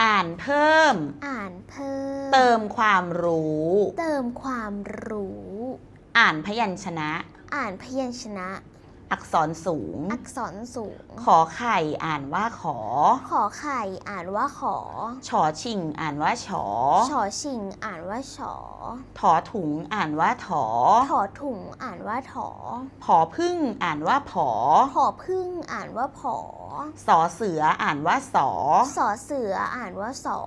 อ่านเพิ่ม อ่านเพิ่ม เติมความรู้ เติมความรู้ อ่านพยัญชนะ อ่านพยัญชนะ อักษรสูง อักษรสูง ขอไข่อ่านว่าขอ ขอไข่อ่านว่าขอชอชิงอ่านว่าฉอชอชิงอ่านว่าฉอ ถอถุงอ่านว่าถอ ถอถุงอ่านว่าถอ ผอพึ่งอ่านว่าผอ ผอพึ่งอ่านว่าผอ สอเสืออ่านว่าสอ สอเสืออ่านว่าสอ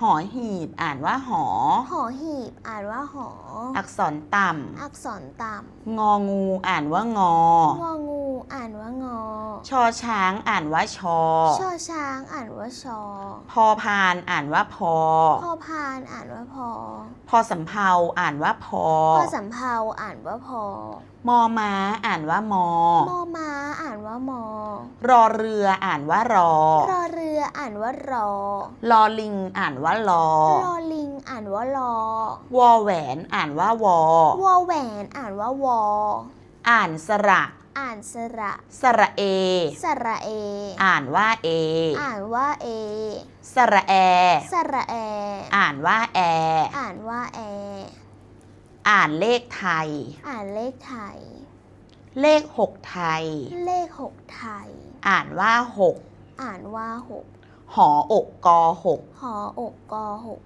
หอหีบอ่านว่าหอ หอหีบอ่านว่าหอ อักษรต่อักษรต่ำ งองูอ่านว่างอำงองูอ่านว่างอ ชอช้างอ่านว่าชอ ชอช้างอ่านว่าชอ พอพานอ่านว่าพอ พอพานอ่านว่าพอ พอสำเภาอ่านว่าพอ พอสำเภาอ่านว่าพอ มอม้าอ่านว่ามอ มอม้าอ่านว่ามอ รอเรืออ่านว่ารอ รอเรืออ่านว่ารอ ลอลิงอ่านว่าลอรอลิงอ่านว่ารอ วอแหวนอ่านว่าวอ วอแหวนอ่านว่าวอ อ่านสระ อ่านสระสระเอ สระเอ อ่านว่าเอ อ่านว่าเอ สระแอ สระแอ อ่านว่าแอ อ่านว่าแอ อ่านเลขไทย อ่านเลขไทย เลขหกไทย เลขหกไทย อ่านว่าหกอ่านว่าหกหออกกอหกหออกกอหก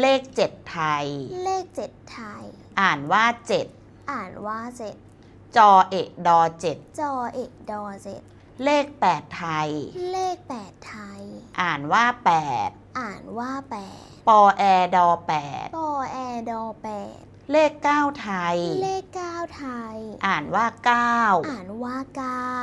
เลขเจ็ดไทย เลขเจ็ดไทย อ่านว่าเจ็ดอ่านว่าเจ็ด จอเอกดอเจ็ดจอเอกดอเจ็ดเลขแปดไทย เลขแปดไทย อ่านว่าแปดอ่านว่าแปดปอแอดอแปดปอแอดอแปดเลขเก้าไทย เลขเก้าไทย อ่านว่าเก้าอ่านว่าเก้า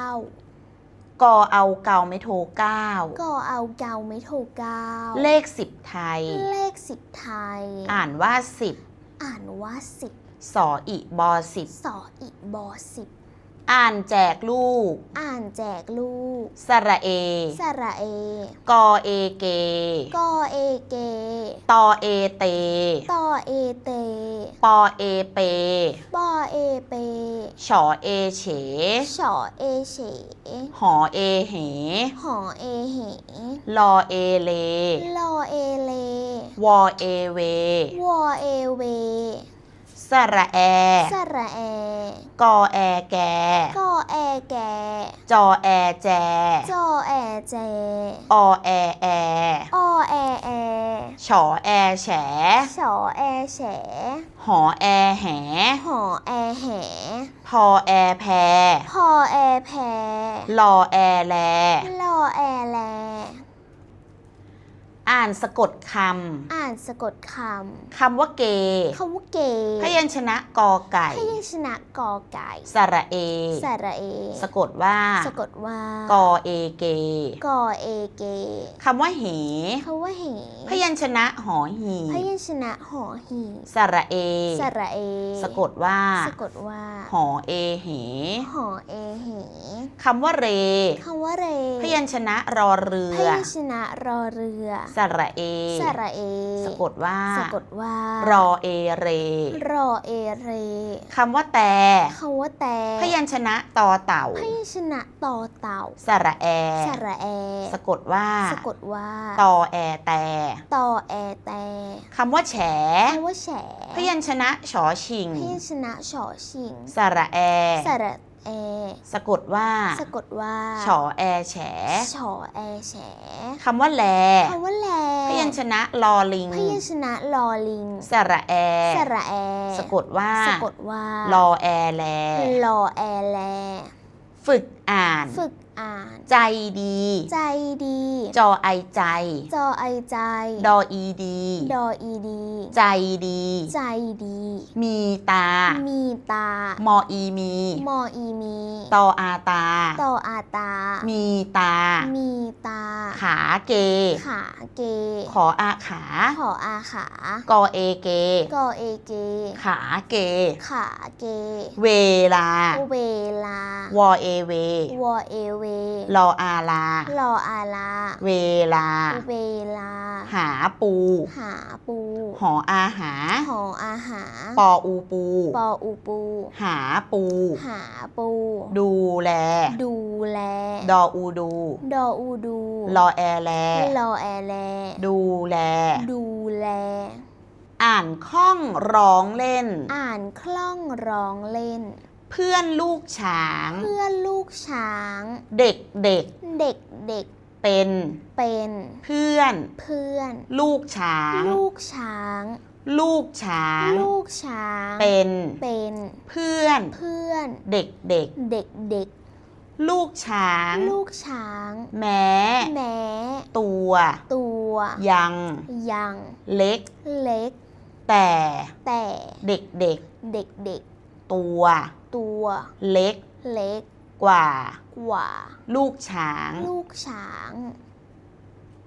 กอเอาเกาไม่โทเก้าก็เอาเกาไม่ถูกเก้าเลขสิบไทย เลขสิบไทย อ่านว่าสิบอ่านว่าสิบ สออีบอสิบสออีกบอสิบอ่านแจกลูก อ่านแจกลูก สระเอ สระเอ กอเอเก กอเอเก ตอเอเต ตอเอเต ปอเอเป ปอเอเปฉอเอเฉฉอเอเฉ หอเอเห หอเอเห ลอเอเล ลอเอเล วอเอเว วอเอเว สระแอ สระแอ กอแอแก กอแอแก จอแอแจ จอแอแจอแอแอ ออแอแอ ฉอแอแฉ ฉอแอแฉ หอแอแห หอแอแห พอแอแพ พอแอแพลอแอแล ลอแอแล อ่านสะกดคอ่านสะกดคำคำว่าเกำคำว่าเกพยัญชนะกอไก่ พยัญชนะกอไก่ สระเอ สระเอ สะกดว่าสะกดว่ากอเอเกกอเอเกคำว่าเห คำว่าเหพยัญชนะหอหี พยัญชนะหอหีสระเอ สระเอสะกดว่า สะกดว่าหอเอเห หอเอเห คำว่าเร คำว่าเร พยัญชนะรอเรืพอยัญชนะรอเรือ สระเอ สระเอ สะกดว่า สะกดว่า รอเอเร รอเอเรคำว่าแต่ คำว่าแต่ พยัญชนะต่อเต่า พยัญชนะต่อเต่า สระแอ สระแอ สะกดว่า สะกดว่าตอแอแต่ต่อแอแต่คำว่าแฉคำว่าแฉ พยัญชนะชอชิง พยัญชนะฉอชิง สระแอ สระ แอ สะกดว่าสะกดว่าชอแอแฉฉอแอแฉคำว่าแลคำว่าแลพยัญชนะลอลิง พยัญชนะลอลิง สระแอ สระแอ สะกดว่าสะกดว่าลอแอแลลอแอแล ฝึกอ่าน ฝึกอ่าน ใจดี ใจดี จอไอใจ จอไอใจ ดออีดี ดออีดี ใจดี ใจดี มีตา มีตา มออีมี มออีมี ตออาตาต่ออาตา มีตา มีตา ขาเก ขาเก ขออาขา ขออาขา กอเอเก กอเอเก ขาเก ขาเก เวลา เวลา วอเอเว วอเอเวรออาลา รออาลา เวลา เวลา หาปู หาปู หออาหา หออาหา ปออูปู ปออูปู หาปู หาปู ดูแล ดูแล ดออูดู ดออูดู รอแอแล รอแอแล ดูแล ดูแลอ่านคล่องร้องเล่น อ่านคล่องร้องเล่นเพื่อนลูกช้าง เพื่อนลูกช้าง เด็กเด็กเด็กเด็กๆเป็นเป็นเพื่อนเพื่อน ลูกช้าง ลูกช้าง ลูกช้าง ลูกช้าง เป็นเป็นเพื่อนเพื่อน เด็กเด็กเด็กเด็กๆลูกช้าง ลูกช้าง แม้ แม้ ตัว ตัว ยัง ยัง เล็ก เล็ก แต่ แต่ เด็กเด็ก เด็กเด็กๆ ตัว ตัวเล็กเล็กกว่า กว่า ลูกช้าง ลูกช้างอ